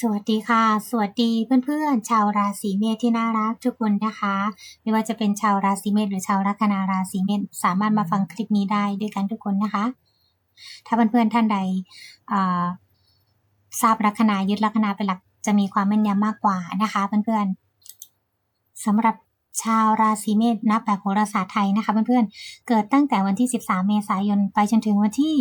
สวัสดีค่ะ สวัสดีเพื่อนๆ ชาวราศีเมษที่น่ารักทุกคนนะคะ ไม่ว่าจะเป็นชาวราศีเมษหรือชาวลัคนาราศีเมษสามารถมาฟังคลิปนี้ได้ด้วยกันทุกคนนะคะ ถ้าเพื่อนๆท่านใดทราบลัคนายึดลัคนาเป็นหลักจะมีความแม่นยำมากกว่านะคะเพื่อนๆสำหรับชาวราศีเมษนับแบบโหราศาสตร์ไทยนะคะเพื่อนๆเกิดตั้งแต่วันที่ 13 เมษายนไปจนถึงวันที่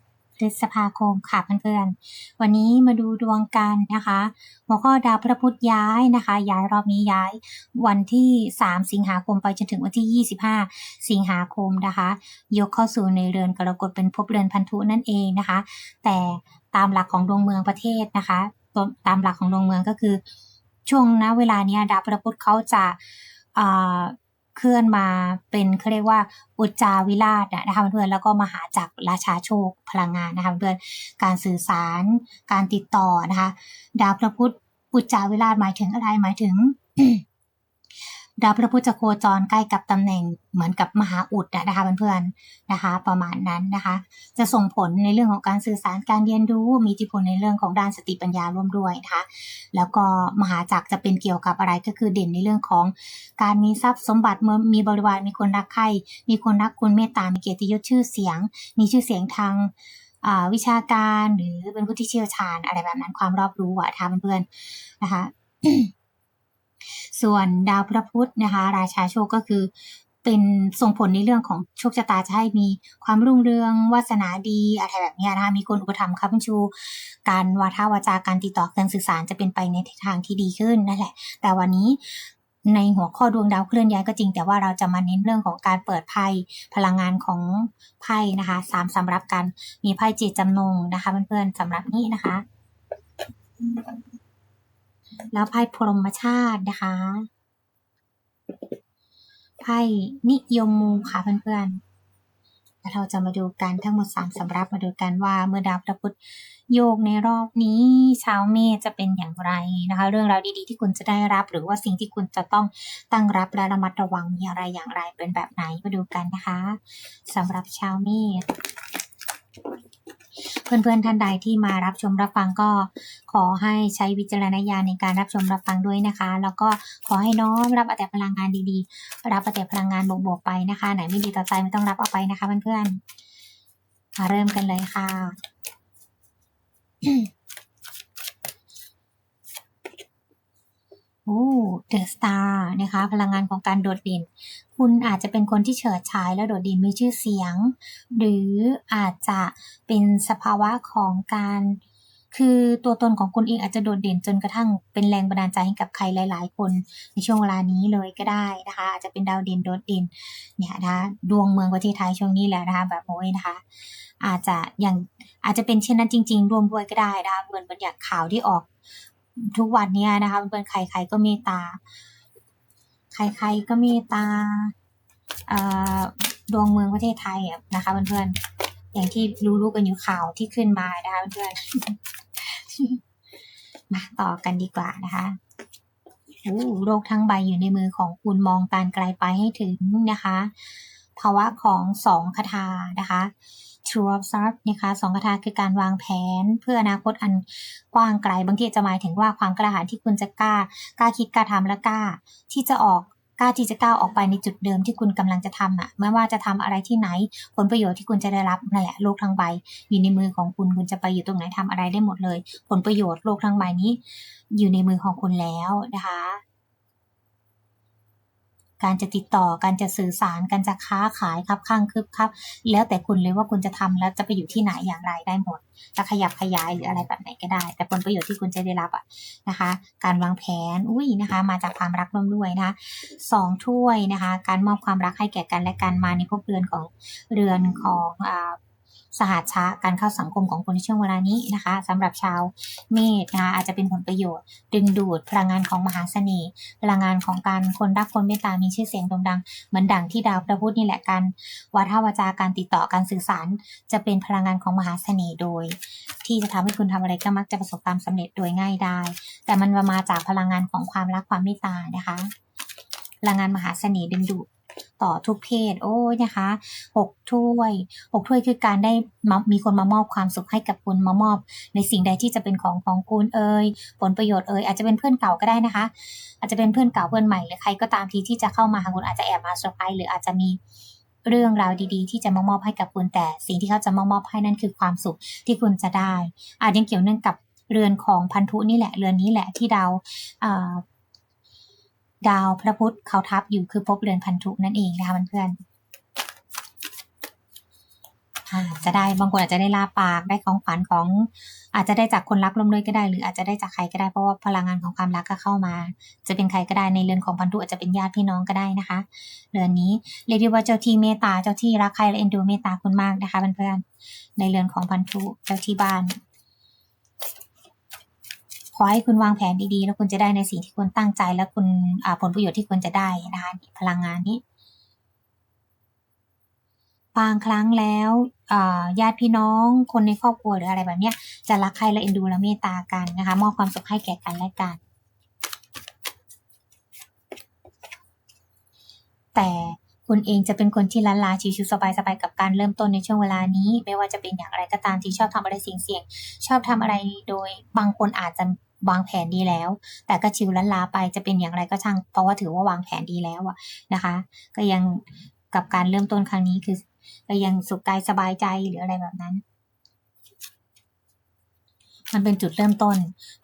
14 พฤษภาคมค่ะเพื่อนๆ วันนี้มาดูดวงกันนะคะ หัวข้อดาวพระพุธย้ายนะคะ ย้ายรอบนี้ย้าย วันที่ 3 สิงหาคมไปจนถึงวันที่ 25 สิงหาคมนะคะ ยกเข้าสู่ในเรือนกรกฎเป็นภพเรือนพันธุนั่นเองนะคะ แต่ตามหลักของดวงเมืองประเทศนะคะ ตามหลักของดวงเมืองก็คือ ช่วงณเวลาเนี้ยดาวพระพุธเขาจะ เคลื่อนมาเป็นเขาเรียกว่าอุจจาวิราชนะคะเพื่อนแล้วก็มหาจักรราชาโชคพลังงานนะคะเพื่อนการสื่อสารการติดต่อนะคะดาวพระพุธอุจจาวิราชหมายถึงอะไรหมายถึง ดาวพระพุธจะโคจรใกล้กับตำแหน่งเหมือนกับมหาอุดนะคะเพื่อนๆนะคะ ประมาณนั้นนะคะ จะส่งผลในเรื่องของการสื่อสารการเรียนรู้ มีอิทธิพลในเรื่องของด้านสติปัญญาร่วมด้วยนะคะแล้วก็มหาจักรจะเป็นเกี่ยวกับอะไรก็คือเด่นในเรื่องของ การมีทรัพย์สมบัติเมื่อมีบริวารมีคนรักใคร่มีคนรักคุณเมตตามีเกียรติยศชื่อเสียง มีชื่อเสียงทางวิชาการหรือเป็นผู้ที่เชี่ยวชาญอะไรแบบนั้นความรอบรู้อะทำเพื่อนๆนะคะ ส่วนดาวพระพุธนะคะ ราชาโชคก็คือเป็นส่งผลในเรื่องของโชคชะตาจะให้มีความรุ่งเรืองวาสนาดีอะไรแบบนี้นะคะมีคนอุปถัมภ์ค้ำชู การวาทาวาจาการติดต่อการสื่อสารจะเป็นไปในทิศทางที่ดีขึ้นนั่นแหละ แต่วันนี้ในหัวข้อดวงดาวเคลื่อนย้ายก็จริง แต่ว่าเราจะมาเน้นเรื่องของการเปิดไพ่พลังงานของไพ่นะคะสามสำรับกันมีไพ่เจตจำนงนะคะเพื่อนๆสำหรับนี้นะคะ แล้วไพ่พรหมชาตินะคะไพ่นิยมมูค่ะเพื่อนๆแล้วเราจะมาดูกันทั้งหมดสามสำรับมาดูกันว่าเมื่อดาวพระพุธโยกในรอบนี้ชาวเมษจะเป็นอย่างไรนะคะ เรื่องราวดีๆที่คุณจะได้รับ หรือว่าสิ่งที่คุณจะต้องตั้งรับและระมัดระวังมีอะไรอย่างไรเป็นแบบไหนมาดูกันนะคะสำหรับชาวเมษ เพื่อนๆท่านใดที่มารับชมรับฟังก็ขอให้ใช้วิจารณญาณในการรับชมรับฟังด้วยนะคะ แล้วก็ขอให้น้อมรับแต่พลังงานดีๆ รับแต่พลังงานบวกๆไปนะคะ ไหนไม่ดีต่อใจไม่ต้องรับเอาไปนะคะเพื่อนๆมาเริ่มกันเลยค่ะ โอ้เดอะสตาร์นะคะ พลังงานของการโดดเด่น คุณอาจจะเป็นคนที่เฉิดฉายและโดดเด่นมีชื่อเสียง หรืออาจจะเป็นสภาวะของการ คือตัวตนของคุณเองอาจจะโดดเด่นจนกระทั่งเป็นแรงบันดาลใจให้กับใครหลาย ๆ คนในช่วงเวลานี้เลยก็ได้นะคะ อาจจะเป็นดาวเด่นโดดเด่นเนี่ยนะคะดวงเมืองประเทศไทยช่วงนี้แหละนะคะแบบโอ้ยนะคะอาจจะอย่างอาจจะเป็นเช่นนั้นจริง ๆ รวมด้วยก็ได้นะคะเหมือนเป็นอย่างข่าวที่ออก ทุกวันเนี้ยนะคะเพื่อนๆใครๆก็มตตา ใครๆก็มตตาดวงเมืองประเทศไทยนะคะเพื่อนๆอย่างที่รู้ๆกันอยู่ข่าวที่ขึ้นมานะคะเพื่อนๆมาต่อกันดีกว่านะคะโอ้โลกทั้งใบอยู่ในมือของคุณมองการไกลไปให้ถึงนะคะ ภาวะของสองคาถานะคะ True of s a r p นะคะสองคาถาคือการวางแผนเพื่ออนาคตอันกว้างไกล บางทีจะหมายถึงว่าความกล้าหาญที่คุณจะกล้ากล้าคิดกล้าทำและกล้า ที่จะออกกล้าที่จะก้าวออกไปในจุดเดิมที่คุณกำลังจะทำอะไม่ว่าจะทำอะไรที่ไหน ผลประโยชน์ที่คุณจะได้รับนั่นแหละโลกทั้งใบ อยู่ในมือของคุณคุณจะไปอยู่ตรงไหนทำอะไรได้หมดเลย ผลประโยชน์โลกทั้งใบนี้ อยู่ในมือของคุณแล้วนะคะ การจะติดต่อการจะสื่อสารการจะค้าขายครับข้างคืบครับ แล้วแต่คุณเลยว่าคุณจะทำแล้วจะไปอยู่ที่ไหนอย่างไรได้หมดจะขยับขยายหรืออะไรแบบไหนก็ได้ แต่ผลประโยชน์ที่คุณจะได้รับอะนะคะ การวางแผนอุ้ยนะคะ มาจากความรักร่วมด้วยนะคะสองถ้วยนะคะ การมอบความรักให้แก่กันและกันมาในภพเรือนของเรือนของอ่า สหัชชะการเข้าสังคมของคุณในช่วงเวลานี้นะคะสำหรับชาวเมษนะคะอาจจะเป็นผลประโยชน์ ดึงดูดพลังงานของมหาเสน่ห์พลังงานของการคนรักคนเมตตามีชื่อเสียงโด่งดังเหมือนดังที่ดาวพระพุธนี่แหละการวาทวาจาการติดต่อการสื่อสาร จะเป็นพลังงานของมหาเสน่ห์โดย ที่จะทำให้คุณทำอะไรก็มักจะประสบความสำเร็จโดยง่ายได้ แต่มันมาจากพลังงานของความรักความเมตตานะคะพลังงานมหาเสน่ห์ดึงดูด ต่อทุกเพศ โอ้ยนะคะหกถ้วยหกถ้วยคือการได้มีคนมามอบความสุขให้กับคุณมามอบ ในสิ่งใดที่จะเป็นของของคุณเอ่ยผลประโยชน์เอ่ยอาจจะเป็นเพื่อนเก่าก็ได้นะคะ อาจจะเป็นเพื่อนเก่าเพื่อนใหม่หรือใครก็ตามทีที่จะเข้ามาหาคุณอาจจะแอบมาเซอร์ไพรส์หรืออาจจะมีเรื่องราวดีๆ ที่จะมามอบให้กับคุณแต่ สิ่งที่เขาจะมามอบให้นั่นคือความสุขที่คุณจะได้ อาจยังเกี่ยวเนื่องกับเรือนของพันธุนี่แหละเรือนนี้แหละที่ดาว ดาวพระพุธเขาทับอยู่คือพบเรือนพันธุนั่นเองนะคะเพื่อนจะได้บางคนอาจจะได้ลาปากได้ของขวัญของ อาจจะได้จากคนรักลมเลยก็ได้ หรืออาจจะได้จากใครก็ได้เพราะว่าพลังงานของความรักก็เข้ามา จะเป็นใครก็ได้ในเรือนของพันธุอาจจะเป็นญาติพี่น้องก็ได้นะคะเรือนนี้เรียกได้ว่าเจ้าที่เมตตาเจ้าที่รักใครและเอ็นดูเมตตาคุณมากนะคะเพื่อนๆในเรือนของพันธุเจ้าที่บ้าน ขอให้คุณวางแผนดีๆ แล้วคุณจะได้ในสิ่งที่คุณตั้งใจ และคุณผลประโยชน์ที่คุณจะได้นะคะพลังงานนี้บางครั้งแล้วญาติพี่น้องคนในครอบครัวหรืออะไรแบบนี้จะรักใครและเอ็นดูและเมตตากันนะคะมอบความสุขให้แก่กันและกัน แต่ คุณเองจะเป็นคนที่ลันลาชิวๆสบายๆกับการเริ่มต้นในช่วงเวลานี้ ไม่ว่าจะเป็นอย่างไรก็ตามที่ชอบทำอะไรเสี่ยงๆชอบทำอะไรโดยบางคนอาจจะวางแผนดีแล้ว แต่ก็ชิวลันลาไปจะเป็นอย่างไรก็ช่าง เพราะว่าถือว่าวางแผนดีแล้วอะนะคะ ก็ยังกับการเริ่มต้นครั้งนี้คือ ก็ยังสุขกายสบายใจหรืออะไรแบบนั้น มันเป็นจุดเริ่มต้น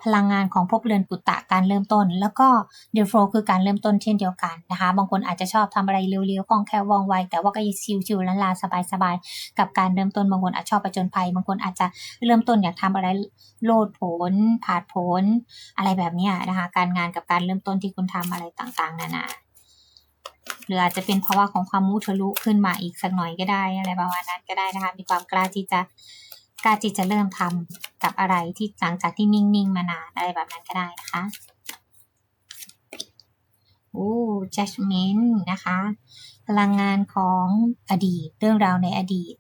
พลังงานของภพเรือนปุตตะการเริ่มต้น แล้วก็เดลโฟคือการเริ่มต้นเช่นเดียวกันนะคะ บางคนอาจจะชอบทำอะไรเร็วๆคล่องแคล่วว่องไว แต่ว่าก็ยังชิวๆล้นลาสบายๆ กับการเริ่มต้น บางคนอาจชอบประจนภัย บางคนอาจจะเริ่มต้นอยากทำอะไรโลดผลผาดผลอะไรแบบนี้นะคะ การงานกับการเริ่มต้นที่คุณทำอะไรต่างๆ นานา หรืออาจจะเป็นเพราะว่าของความมุทะลุขึ้นมาอีกสักหน่อยก็ได้ อะไรประมาณนั้นก็ได้นะคะ มีความกล้าที่จะ กาที่จะเริ่มทำกับอะไรที่หลังจากที่นิ่งๆมานานอะไรแบบนั้นก็ได้นะคะโอ้ judgment นะคะ พลังงานของอดีต เรื่องราวในอดีต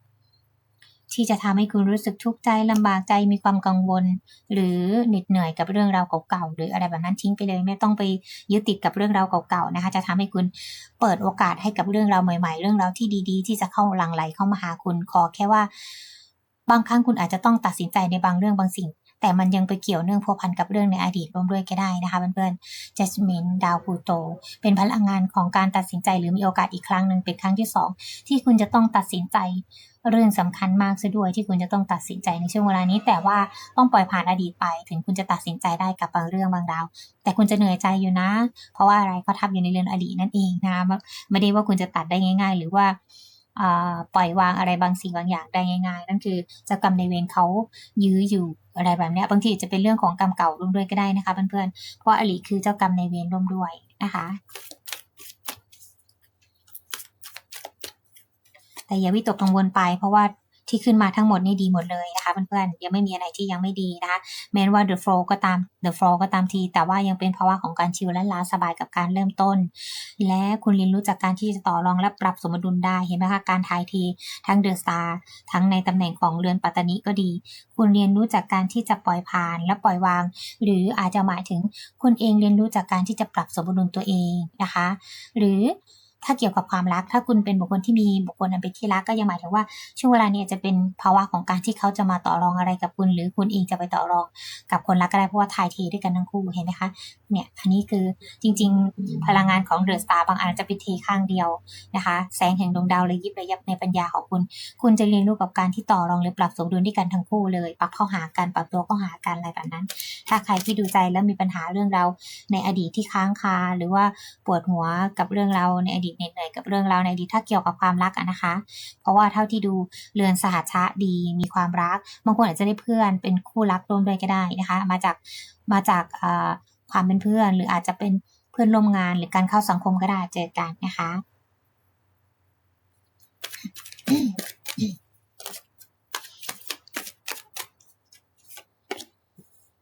ที่จะทำให้คุณรู้สึกทุกข์ใจลำบากใจมีความกังวล หรือเหน็ดเหนื่อยกับเรื่องราวเก่าๆหรืออะไรแบบนั้นทิ้งไปเลยไม่ต้องไปยึดติดกับเรื่องราวเก่าๆนะคะ จะทำให้คุณเปิดโอกาสให้กับเรื่องราวใหม่ ๆ เรื่องราวที่ดี ๆ ที่จะเข้าหลังไหลเข้ามาหาคุณขอแค่ว่า บางครั้งคุณอาจจะต้องตัดสินใจในบางเรื่องบางสิ่ง แต่มันยังไปเกี่ยวเนื่องพัวพันกับเรื่องในอดีตร่วมด้วยก็ได้นะคะเพื่อนๆ Jasmine ดาวพูโต เป็นพลังงานของการตัดสินใจหรือมีโอกาสอีกครั้งหนึ่งเป็นครั้งที่สองที่คุณจะต้องตัดสินใจเรื่องสำคัญมากซะด้วยที่คุณจะต้องตัดสินใจในช่วงเวลานี้ แต่ว่าต้องปล่อยผ่านอดีตไป ถึงคุณจะตัดสินใจได้กับบางเรื่องบางราว แต่คุณจะเหนื่อยใจอยู่นะ เพราะว่าอะไรเขาทับอยู่ในเรื่องอดีตนั่นเองนะไม่ได้ว่าคุณจะตัดได้ง่าย ๆ หรือว่า ปล่อยวางอะไรบางสิ่งบางอย่างได้ง่าย ๆ นั่นคือจะกรรมในเวรเขายื้ออยู่อะไรแบบนี้บางทีจะเป็นเรื่องของกรรมเก่าร่วมด้วยก็ได้นะคะเพื่อนๆเพราะอลีคือเจ้ากรรมในเวรร่วมด้วยนะคะแต่อย่าวิตกกังวลไปเพราะว่า ที่ขึ้นมาทั้งหมดนี่ดีหมดเลยนะคะเพื่อนๆยังไม่มีอะไรที่ยังไม่ดีนะคะแม้ว่า the flow ก็ตาม the flow ก็ตามที แต่ว่ายังเป็นภาวะของการชิลและล้าสบายกับการเริ่มต้น และคุณเรียนรู้จากการที่จะต่อรองและปรับสมดุลได้เห็นไหมคะการทายทีทั้งเดอะสตาร์ทั้งในตำแหน่งของเรือนปัตตานีก็ดี คุณเรียนรู้จากการที่จะปล่อยผ่านและปล่อยวาง หรืออาจจะหมายถึงคุณเองเรียนรู้จากการที่จะปรับสมดุลตัวเองนะคะ หรือ ถ้าเกี่ยวกับความรัก ถ้าคุณเป็นบุคคลที่มีบุคคลนั้นเป็นที่รักก็ยังหมายถึงว่าช่วงเวลานี้จะเป็นภาวะของการที่เขาจะมาต่อรองอะไรกับคุณ หรือคุณเองจะไปต่อรองกับคนรักก็ได้เพราะว่าทายทีด้วยกันทั้งคู่เห็นไหมคะเนี่ยอันนี้คือจริง ๆ พลังงานของเดอะสตาร์บางอันจะเป็นทีข้างเดียวนะคะ แสงแห่งดวงดาวเลยยิบระยับในปัญญาของคุณ คุณจะเรียนรู้กับการที่ต่อรองหรือปรับสมดุลด้วยกันทั้งคู่เลย ปรับเข้าหากันปรับตัวเข้าหากันอะไรแบบนั้น ถ้าใครที่ดูใจแล้วมีปัญหาเรื่องเราในอดีตที่ค้างคาหรือว่าปวดหัวกับเรื่องราในอดีตเหนื่อยกับเรื่องราวในอดีตถ้าเกี่ยวกับความรักอะนะคะ เพราะว่าเท่าที่ดูเรือนสหัชชะดีมีความรักบางคนอาจจะได้เพื่อนเป็นคู่รักร่วมด้วยก็ได้นะคะ มาจากมาจากความเป็นเพื่อน หรืออาจจะเป็นเพื่อนร่วมงาน หรือการเข้าสังคมก็ได้เจอกันนะคะ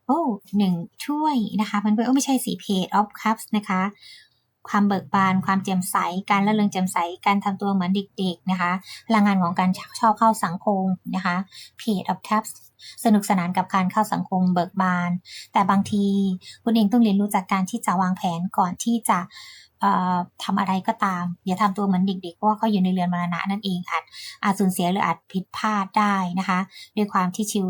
โอ้หนึ่งช่วยนะคะเพื่อนๆไม่ใช่สีเพจออฟคัพส์นะคะ ความเบิกบาน ความแจ่มใส การละเริงแจ่มใส การทำตัวเหมือนเด็กๆนะคะพลังงานของการชอบเข้าสังคมนะคะ Page of taps สนุกสนานกับการเข้าสังคมเบิกบาน แต่บางทีคุณเองต้องเรียนรู้จากการที่จะวางแผนก่อนที่จะ ทำอะไรก็ตาม อย่าทำตัวเหมือนเด็กๆเพราะว่าเขาอยู่ในเรือนมรณะนั่นเองอาจอาจสูญเสียหรืออาจผิดพลาดได้นะคะ ด้วยความที่ชิล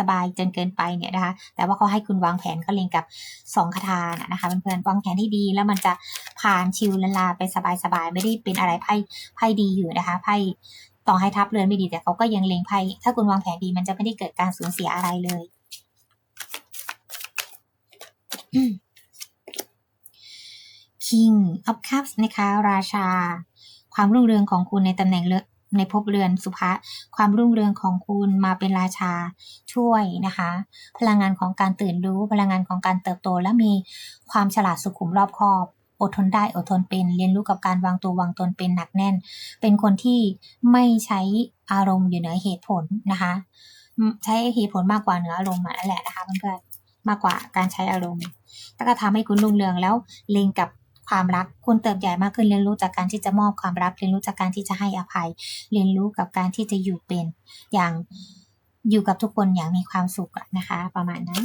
สบายๆจนเกินไปเนี่ยนะคะ แต่ว่าเขาให้คุณวางแผนเขาเล็งกับสองคาถานะนะคะเพื่อนๆวางแผนที่ดีแล้วมันจะผ่านชิลละลาไปสบายๆไม่ได้เป็นอะไรไพ่ไพ่ดีอยู่นะคะไพ่ต่อให้ทับเรือนไม่ดีแต่เขาก็ยังเล็งไพ่ถ้าคุณวางแผนดีมันจะไม่ได้เกิดการสูญเสียอะไรเลย King of Cups นะคะ ราชา ความรุ่งเรืองของคุณในตำแหน่งเลในภพเรือนสุภะความรุ่งเรืองของคุณมาเป็นราชาช่วยนะคะ พลังงานของการตื่นรู้พลังงานของการเติบโต และมีความฉลาดสุขุมรอบคอบ อดทนได้อดทนเป็น เรียนรู้กับการวางตัววางตนเป็นหนักแน่น เป็นคนที่ไม่ใช้อารมณ์อยู่เหนือเหตุผลนะคะ ใช้เหตุผลมากกว่าเหนืออารมณ์อะนั่นแหละนะคะเพื่อนๆมากกว่าการใช้อารมณ์แล้วก็ทำให้คุณรุ่งเรืองแล้วเล็งกับ ความรัก คุณเติบใหญ่มากขึ้นเรียนรู้จากการที่จะมอบความรัก เรียนรู้จากการที่จะให้อภัย เรียนรู้กับการที่จะอยู่เป็น อย่างอยู่กับทุกคนอย่างมีความสุขนะคะ ประมาณนั้น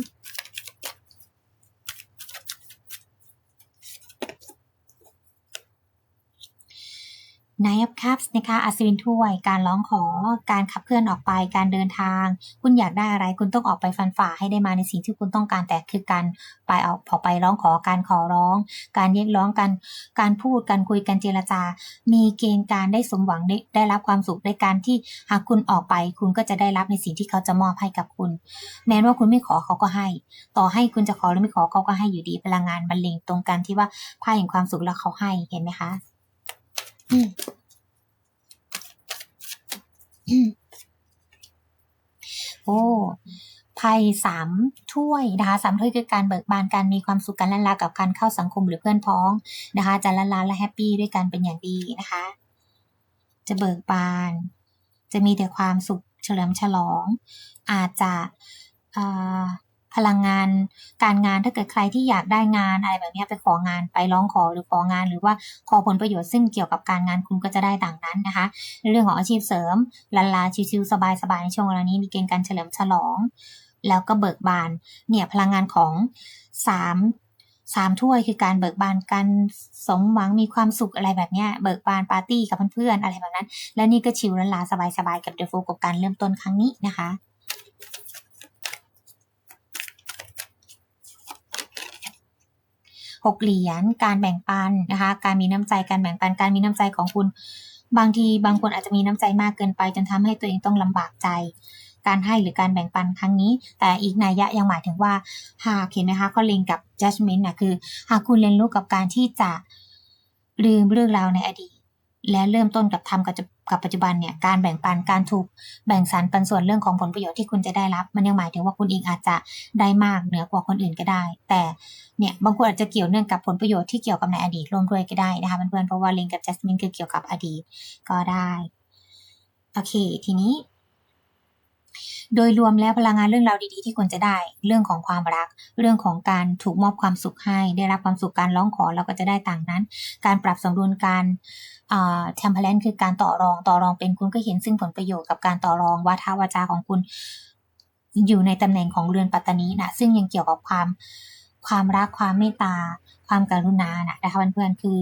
Nine of Cups นะคะอัศวินถ้วย การร้องขอ การขับเคลื่อนออกไป การเดินทาง คุณอยากได้อะไร คุณต้องออกไปฟันฝ่าให้ได้มาในสิ่งที่คุณต้องการ แต่คือการไปเอาออไปร้องขอ การขอร้อง การเรียกร้องการการพูด การคุย การเจรจา มีเกณฑ์การได้สมหวังได้ได้รับความสุขในการที่หากคุณออกไป คุณก็จะได้รับในสิ่งที่เขาจะมอบให้กับคุณ แม้ว่าคุณไม่ขอเขาก็ให้ ต่อให้คุณจะขอหรือไม่ขอเขาก็ให้อยู่ดี พลังงานบรรเลงตรงกันที่ว่าไพ่แห่งความสุขแล้วเขาให้ เห็นไหมคะ โอ้ไพ่สามถ้วยนะคะสามถ้วยคือการเบิกบานการมีความสุขการละลากับการเข้าสังคมหรือเพื่อนพ้องนะคะ จะละลาและแฮปปี้ด้วยกันเป็นอย่างดีนะคะ จะเบิกบาน จะมีแต่ความสุขเฉลิมฉลอง อาจจะ พลังงาน การงานถ้าเกิดใครที่อยากได้งานอะไรแบบนี้ไปของานไปร้องขอหรือของาน หรือว่าขอผลประโยชน์ซึ่งเกี่ยวกับการงานคุณก็จะได้ต่างนั้นนะคะ ในเรื่องของอาชีพเสริมลันลาชิวๆสบายๆในช่วงเวลานี้มีเกณฑ์การเฉลิมฉลอง แล้วก็เบิกบานเนี่ยพลังงานของสามสามถ้วยคือการเบิกบานการสมหวังมีความสุขอะไรแบบเนี้ยเบิกบานปาร์ตี้กับเพื่อนๆอะไรแบบนั้น แล้วนี่ก็ชิลลันลาสบายๆกับเดฟโฟกับการเริ่มต้นครั้งนี้นะคะ 6 เหรียญ การแบ่งปันนะคะ การมีน้ำใจ การแบ่งปัน การมีน้ำใจของคุณ บางทีบางคนอาจจะมีน้ำใจมากเกินไป จนทำให้ตัวเองต้องลำบากใจ การให้หรือการแบ่งปันครั้งนี้ แต่อีกนัยยะยังหมายถึงว่า หากเห็นไหมคะเขาเล็งกับ judgment นะคือ หากคุณเรียนรู้กับการที่จะลืมเรื่องราวในอดีต และเริ่มต้นกับทำกับกับปัจจุบันเนี่ยการแบ่งปันการถูกแบ่งสรรปันส่วนเรื่องของผลประโยชน์ที่คุณจะได้รับ มันยังหมายถึงว่าคุณเองอาจจะได้มากเหนือกว่าคนอื่นก็ได้ แต่เนี่ยบางคนอาจจะเกี่ยวเนื่องกับผลประโยชน์ที่เกี่ยวกับในอดีตร่วมด้วยก็ได้นะคะเพื่อนๆเพราะว่าลิงกับแจสมินคือเกี่ยวกับอดีตก็ได้โอเค ทีนี้ โดยรวมแล้วพลังงานเรื่องราวดีๆ ที่ควรจะได้ เรื่องของความรัก เรื่องของการถูกมอบความสุขให้ ได้รับความสุขการร้องขอเราก็จะได้ต่างนั้น การปรับสมดุลการเทมเพลนคือการต่อรองต่อรองเป็นคุณก็เห็นซึ่งผลประโยชน์กับการต่อรองวาทาวาจาของคุณ อยู่ในตำแหน่งของเรือนปัตตานีนะซึ่งยังเกี่ยวกับความความรักความเมตตา ความกรุณานะนะคะเพื่อนๆคือ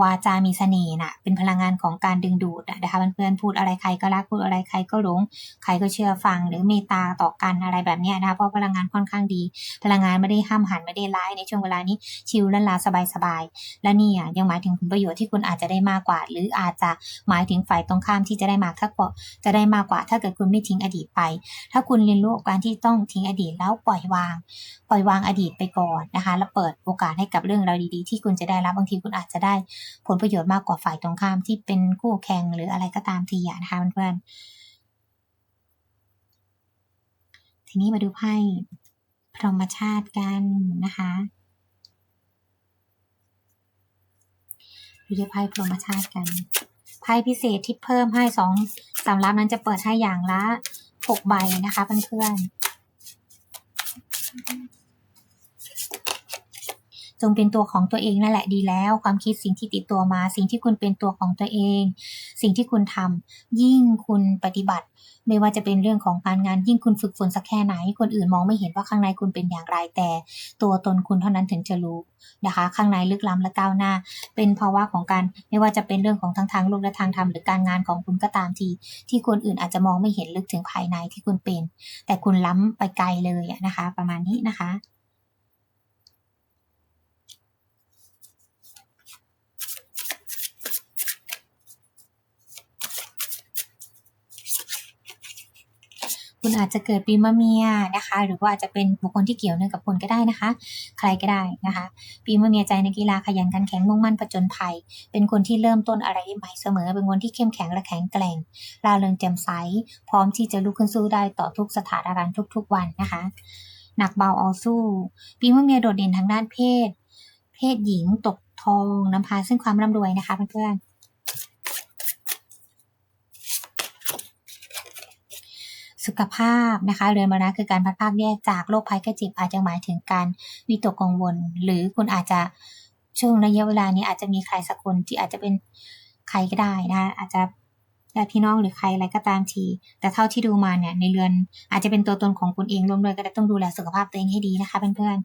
วาจามีเสน่ห์น่ะ เป็นพลังงานของการดึงดูดอะนะคะเพื่อนๆพูดอะไรใครก็รักพูดอะไรใครก็หลงใครก็เชื่อฟังหรือเมตตาต่อกันอะไรแบบนี้นะคะเพราะพลังงานค่อนข้างดี พลังงานไม่ได้ห้ามหันไม่ได้ร้ายในช่วงเวลานี้ชิลและลาสบายๆและนี่อะยังหมายถึงผลประโยชน์ที่คุณอาจจะได้มากกว่า หรืออาจจะหมายถึงฝ่ายตรงข้ามที่จะได้มากถ้าก็จะได้มากกว่า ถ้าเกิดคุณไม่ทิ้งอดีตไป ถ้าคุณเรียนรู้การที่ต้องทิ้งอดีตแล้วปล่อยวาง ปล่อยวางอดีตไปก่อนนะคะแล้วเปิดโอกาสให้กับเรื่องราวดีๆ ที่คุณจะได้รับบางทีคุณอาจจะได้ผลประโยชน์มากกว่าฝ่ายตรงข้ามที่เป็นคู่แข่งหรืออะไรก็ตามทีอะนะคะเพื่อนๆทีนี้มาดูไพ่พรหมชาติกันนะคะดูด้วยไพ่พรหมชาติกันไพ่พิเศษที่เพิ่มให้สองสำรับนั้นจะเปิดให้อย่างละหกใบนะคะเพื่อนๆ จงเป็นตัวของตัวเองนั่นแหละดีแล้ว ความคิดสิ่งที่ติดตัวมา สิ่งที่คุณเป็นตัวของตัวเอง สิ่งที่คุณทำยิ่งคุณปฏิบัติ ไม่ว่าจะเป็นเรื่องของการงานยิ่งคุณฝึกฝนสักแค่ไหน คนอื่นมองไม่เห็นว่าข้างในคุณเป็นอย่างไรแต่ ตัวตนคุณเท่านั้นถึงจะรู้นะคะ ข้างในลึกล้ำและก้าวหน้า เป็นภาวะของการไม่ว่าจะเป็นเรื่องของทั้งทางโลกและทางธรรมหรือการงานของคุณก็ตามที ที่คนอื่นอาจจะมองไม่เห็นลึกถึงภายในที่คุณเป็น แต่คุณล้ำไปไกลเลยนะคะ ประมาณนี้นะคะ คุณอาจจะเกิดปีมะเมียนะคะ หรือว่าอาจจะเป็นบุคคลที่เกี่ยวเนื่องกับคุณก็ได้นะคะ ใครก็ได้นะคะ ปีมะเมียใจในกีฬาขยันขันแข็งมุ่งมั่นผจญภัย เป็นคนที่เริ่มต้นอะไรใหม่เสมอ เป็นคนที่เข้มแข็งและแข็งแกร่งร่าเริงแจ่มใส พร้อมที่จะลุกขึ้นสู้ได้ต่อทุกสถานการณ์ทุก ๆ วันนะคะ หนักเบาเอาสู้ ปีมะเมียโดดเด่นทางด้านเพศ เพศหญิงตกทองนำพาซึ่งความร่ำรวยนะคะเพื่อนๆ สุขภาพนะคะ เรือนมรณะคือการพัดพรากแยกจากโรคภัยแค่เจ็บอาจจะหมายถึงการวิตกกังวล หรือคุณอาจจะช่วงระยะเวลานี้อาจจะมีใครสักคนที่อาจจะเป็นใครก็ได้นะอาจจะญาติพี่น้องหรือใครอะไรก็ตามที แต่เท่าที่ดูมาเนี่ย ในเรือนอาจจะเป็นตัวตนของคุณเองรวมด้วยก็ได้ต้องดูแลสุขภาพตัวเองให้ดีนะคะเพื่อน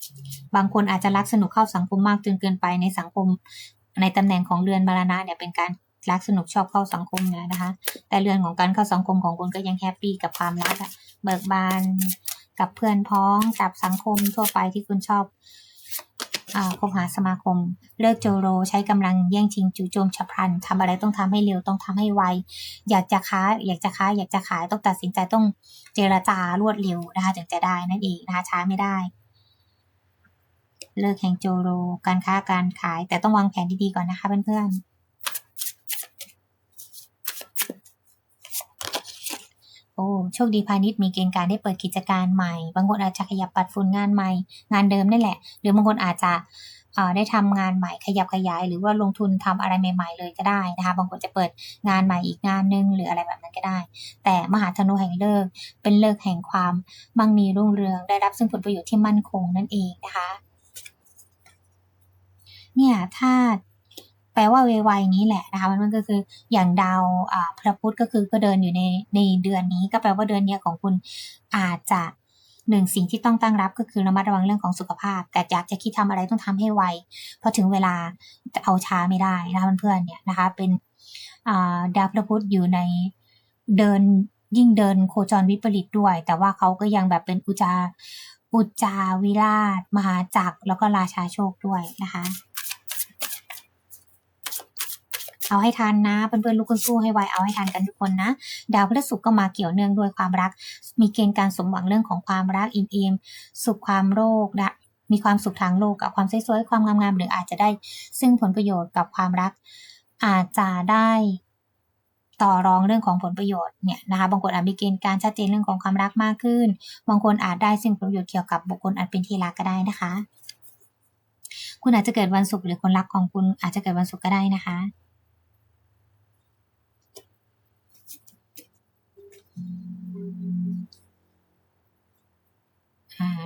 ๆบางคนอาจจะรักสนุกเข้าสังคมมากจนเกินไปในสังคมในตำแหน่งของเรือนมรณะเนี่ยเป็นการ รักสนุกชอบเข้าสังคมอยู่แล้วนะคะ แต่เรื่อนของการเข้าสังคมของคุณก็ยังแฮปปี้กับความรักอะเบิกบานกับเพื่อนพ้องกับสังคมทั่วไปที่คุณชอบอาคบหาสมาคม เลิกโจโรใช้กำลังแย่งชิงจู่โจมฉับพลันทำอะไรต้องทำให้เร็วต้องทำให้ไว อยากจะค้า อยากจะค้า อยากจะขายต้องตัดสินใจต้องเจรจารวดเร็วนะคะถึงจะได้นั่นเองนะคะช้าไม่ได้ เลิกแห่งโจโร การค้าการขายแต่ต้องวางแผนดีๆก่อนนะคะเพื่อนๆ โอ้โชคดีพาณิชย์มีเกณฑ์การได้เปิดกิจการใหม่ บางคนอาจจะขยับปัดฝุ่นงานใหม่ งานเดิมนั่นแหละ หรือบางคนอาจจะได้ทำงานใหม่ขยับขยาย หรือว่าลงทุนทำอะไรใหม่ ๆ เลยก็ได้นะคะบางคนจะเปิดงานใหม่อีกงานหนึงหรืออะไรแบบนั้นก็ได้ แต่มหาธนูแห่งเลิกเป็นเลิกแห่งความมั่งมีรุ่งเรืองได้รับซึ่งผลประโยชน์ที่มั่นคงนั่นเองนะคะเนี่ยถ้า แปลว่าเวไวนี้แหละนะคะมันก็คืออย่างดาวพระพุธก็คือก็เดินอยู่ในในเดือนนี้ ก็แปลว่าเดือนนี้ของคุณอาจจะหนึ่งสิ่งที่ต้องตั้งรับก็คือระมัดระวังเรื่องของสุขภาพ แต่อยากจะคิดทำอะไรต้องทำให้ไวพอถึงเวลาจะเอาช้าไม่ได้นะคะเพื่อนๆเนี่ยนะคะเป็นดาวพระพุธอยู่ในเดินยิ่งเดินโคจรวิปริตด้วย แต่ว่าเขาก็ยังแบบเป็นอุจาอุจาวิราช มหาจักรแล้วก็ราชาโชคด้วยนะคะ เอาให้ทันนะเพื่อนๆลูกคนสู้ให้ไวเอาให้ทันกันทุกคนนะ ดาวพฤหัสก็มาเกี่ยวเนื่องด้วยความรัก มีเกณฑ์การสมหวังเรื่องของความรักอิ่มเอมสุขความโรคนะมีความสุขทางโลกกับความสวยๆความงามๆหรืออาจจะได้ ซึ่งผลประโยชน์กับความรัก อาจจะได้ต่อรองเรื่องของผลประโยชน์เนี่ยนะคะบางคนอาจมีเกณฑ์การชัดเจนเรื่องของความรักมากขึ้น บางคนอาจได้ซึ่งผลประโยชน์เกี่ยวกับบุคคลอาจเป็นที่รักก็ได้นะคะ คุณอาจจะเกิดวันศุกร์หรือคนรักของคุณอาจจะเกิดวันศุกร์ก็ได้นะคะ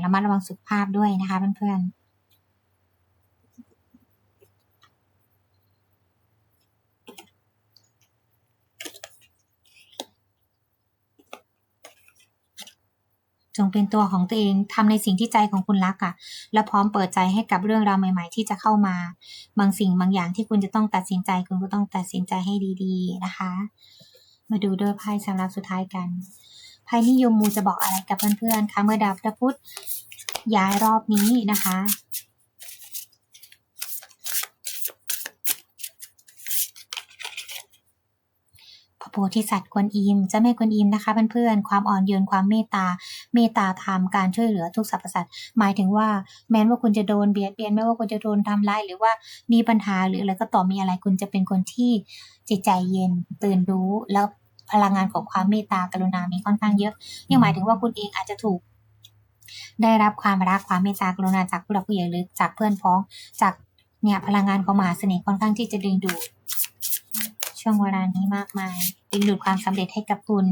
ระมัดระวังสุขภาพด้วยนะคะเพื่อนๆจงเป็นตัวของตัวเองทำในสิ่งที่ใจของคุณรักอะ่ะ และพร้อมเปิดใจให้กับเรื่องราวใหม่ ๆ ที่จะเข้ามา บางสิ่งบางอย่างที่คุณจะต้องตัดสินใจ คุณก็ต้องตัดสินใจให้ดี ๆ นะคะ มาดูด้วยไพ่สำหรับสุดท้ายกัน ไพ่นิยมมูจะบอกอะไรกับเพื่อนๆคะเมื่อดาวพระพุธย้ายรอบนี้นะคะพระโพธิสัตว์กวนอิมเจะไม่กวนอิมนะคะเพื่อนๆความอ่อนโยนความเมตตา เมตตาธรรมการช่วยเหลือทุกสรรพสัตว์หมายถึงว่าแม้ว่าคุณจะโดนเบียดเบียนไม่ว่าคุณจะโดนทำร้ายหรือว่ามีปัญหาหรืออะไรก็ต่อมีอะไรคุณจะเป็นคนที่จิตใจเย็นตื่นรู้แล้ว พลังงานของความเมตตากรุณามีค่อนข้างเยอะยังหมายถึงว่าคุณเองอาจจะถูก ได้รับความรักความเมตตากรุณาจากผู้หลักผู้ใหญ่หรือจากเพื่อนพ้องจากเนี่ยพลังงานของมหาเสน่ห์ค่อนข้างที่จะดึงดูดช่วงเวลานี้มากมาย ดึงดูดความสำเร็จให้กับคุณ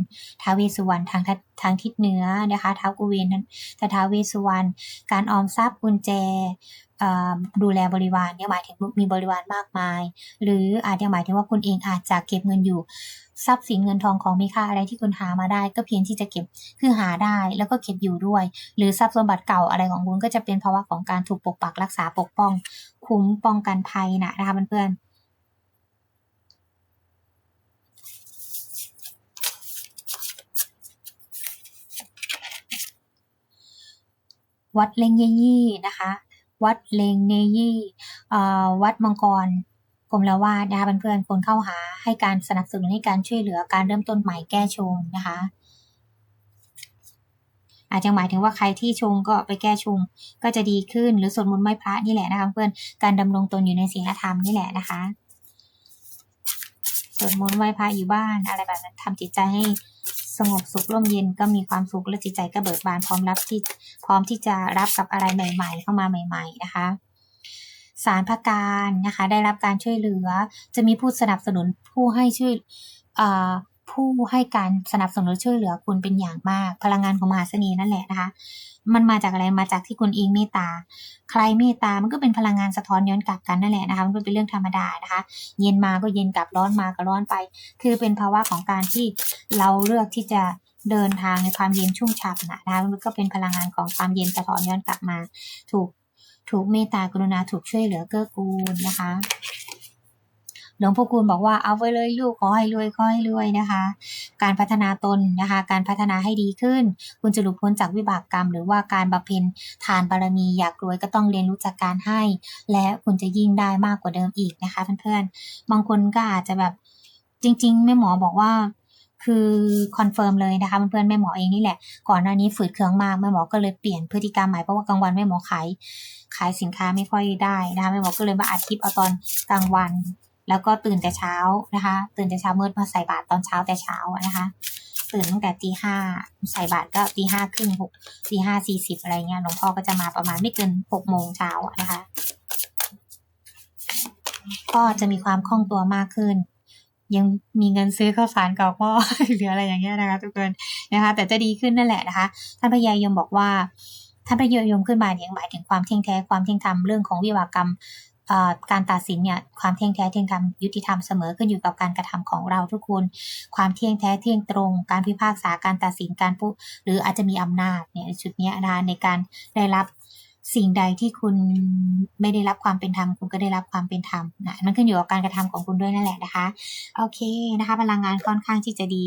ท้าวเวสุวรรณทางทางทิศเหนือนะคะท้าวกุเวนนั้นแต่ท้าวเวสุวรรณการออมทรัพย์กุญแจดูแลบริวารเนี่ยหมายถึงมีบริวารมากมาย หรืออาจจะหมายถึงว่าคุณเองอาจจะเก็บเงินอยู่ทรัพย์สินเงินทองของมีค่าอะไรที่คุณหามาได้ ก็เพียงที่จะเก็บคือหาได้แล้วก็เก็บอยู่ด้วย หรือทรัพย์สมบัติเก่าอะไรของคุณก็จะเป็นภาวะของการถูกปกปักรักษาปกป้อง คุ้มป้องกันภัยนะนะคะเพื่อนๆ วัดเลงเยยี่นะคะ วัดเลงเนยี่วัดมังกรกรมละวาดนะคะเพื่อนๆคนเข้าหาให้การสนับสนุนให้การช่วยเหลือการเริ่มต้นใหม่แก้ชงนะคะอาจจะหมายถึงว่าใครที่ชงก็ไปแก้ชงก็จะดีขึ้นหรือสวดมนต์ไหว้พระนี่แหละนะคะเพื่อนการดำรงตนอยู่ในศีลธรรมนี่แหละนะคะสวดมนต์ไหว้พระอยู่บ้านอะไรแบบนั้นทำจิตใจให้ สงบสุขร่มเย็นก็มีความสุขและจิตใจก็เบิกบานพร้อมรับที่พร้อมที่จะรับกับอะไรใหม่ ๆ เข้ามาใหม่ ๆ นะคะสารพการนะคะ ได้รับการช่วยเหลือ จะมีผู้สนับสนุนผู้ให้ช่วย ผู้ให้การสนับสนุนช่วยเหลือคุณเป็นอย่างมาก พลังงานของมหาเสน่ห์นั่นแหละนะคะ มันมาจากอะไรมาจากที่คุณเองเมตตา ใครเมตตามันก็เป็นพลังงานสะท้อนย้อนกลับกันนั่นแหละนะคะมันก็เป็นเรื่องธรรมดานะคะ เย็นมาก็เย็นกลับร้อนมาก็ร้อนไป คือเป็นภาวะของการที่เราเลือกที่จะเดินทางในความเย็นชุ่มฉ่ำนะคะมันก็เป็นพลังงานของความเย็นสะท้อนย้อนกลับมา ถูกถูกเมตตากรุณาถูกช่วยเหลือเกื้อกูลนะคะ หลวงพ่อคูณบอกว่าเอาไว้เลยลูกขอให้รวยขอให้รวยนะคะ การพัฒนาตนนะคะ การพัฒนาให้ดีขึ้น คุณจะหลุดพ้นจากวิบากกรรม หรือว่าการบำเพ็ญทานบารมีอยากรวยก็ต้องเรียนรู้จากการให้ และคุณจะยิ่งได้มากกว่าเดิมอีกนะคะเพื่อนๆบางคนก็อาจจะแบบจริง ๆ แม่หมอบอกว่าคือคอนเฟิร์มเลยนะคะเพื่อนๆแม่หมอเองนี่แหละ ก่อนหน้านี้ฝืดเคืองมากแม่หมอก็เลยเปลี่ยนพฤติกรรมใหม่เพราะว่ากลางวันแม่หมอขายขายสินค้าไม่ค่อยได้นะคะแม่หมอก็เลยมาอัดคลิปเอาตอนกลางวัน แล้วก็ตื่นแต่เช้านะคะ ตื่นแต่เช้ามืดมาใส่บาตรตอนเช้าแต่เช้านะคะ ตื่นตั้งแต่ตีห้าใส่บาตรก็ตีห้าครึ่งหกตีห้าสี่สิบอะไรเงี้ยหลวงพ่อก็จะมาประมาณไม่เกินหกโมงเช้านะคะ ก็จะมีความคล่องตัวมากขึ้น ยังมีเงินซื้อข้าวสารเก่าพ่อหรืออะไรอย่างเงี้ยนะคะ ทุกคนนะคะ แต่จะดีขึ้นนั่นแหละนะคะท่านพญายมบอกว่าท่านพญายมขึ้นมาเนี่ยหมายถึงความเที่ยงแท้ความเที่ยงธรรมเรื่องของวิวากรรม การตัดสินเนี่ยความเที่ยงแท้เที่ยงธรรมยุติธรรมเสมอขึ้นอยู่กับการกระทำของเราทุกคนความเที่ยงแท้เที่ยงตรง การพิพากษาการตัดสินการพูดหรืออาจจะมีอำนาจเนี่ยชุดนี้นะคะในการได้รับสิ่งใดที่คุณไม่ได้รับความเป็นธรรมคุณก็ได้รับความเป็นธรรมนะมันขึ้นอยู่กับการกระทำของคุณด้วยนั่นแหละนะคะโอเคนะคะ พลังงานค่อนข้างที่จะดี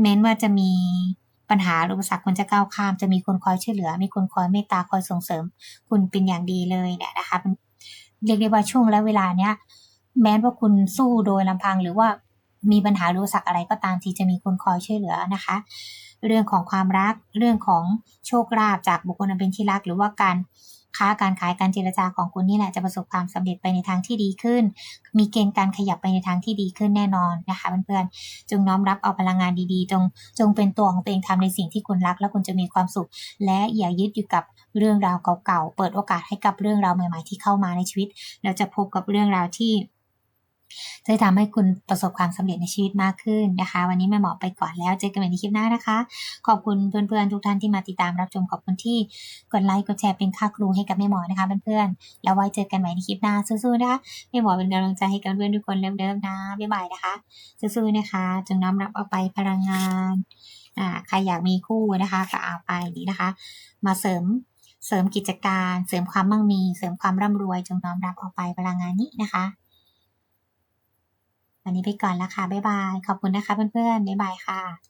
เม้นว่าจะมีปัญหาอุปสรรคคนจะก้าวข้าม จะมีคนคอยช่วยเหลือ มีคนคอยเมตตาคอยส่งเสริม คุณเป็นอย่างดีเลยเนี่ยนะคะ เรียกได้ว่าช่วงและเวลาเนี้ยแม้ว่าคุณสู้โดยลำพังหรือว่ามีปัญหารู้สักอะไรก็ตามที่จะมีคนคอยช่วยเหลือนะคะ เรื่องของความรักเรื่องของโชคลาภจากบุคคลอันเป็นที่รัก หรือว่าการ ค้าการขายการเจรจาของคุณนี่แหละจะประสบความสำเร็จไปในทางที่ดีขึ้น มีเกณฑ์การขยับไปในทางที่ดีขึ้นแน่นอนนะคะเพื่อนๆจงน้อมรับเอาพลังงานดีๆ จงจงเป็นตัวของตัวเองทำในสิ่งที่คุณรัก แล้วคุณจะมีความสุข และอย่ายึดอยู่กับเรื่องราวเก่าๆเปิดโอกาสให้กับเรื่องราวใหม่ ๆ ที่เข้ามาในชีวิต เราจะพบกับเรื่องราวที่ จะทำให้คุณประสบความสำเร็จในชีวิตมากขึ้นนะคะ วันนี้แม่หมอไปก่อนแล้วเจอกันใหม่ในคลิปหน้านะคะ ขอบคุณเพื่อนๆทุกท่านที่มาติดตามรับชมขอบคุณที่กดไลค์กดแชร์เป็นค่าครูให้กับแม่หมอนะคะเพื่อนๆแล้วไว้เจอกันใหม่ในคลิปหน้าสู้ๆนะคะแม่หมอเป็นกำลังใจให้กับเพื่อนทุกคนเดิมๆนะบ๊ายบายนะคะสู้ๆนะคะ จงน้อมรับเอาไปพลังงานอ่าใครอยากมีคู่นะคะก็เอาไปดีนะคะ มาเสริมเสริมกิจการ เสริมความมั่งมี เสริมความร่ำรวย จงน้อมรับเอาไปพลังงานนี้นะคะ วันนี้ไปก่อนแล้วค่ะ บ๊ายบาย ขอบคุณนะคะเพื่อนๆ บ๊ายบายค่ะ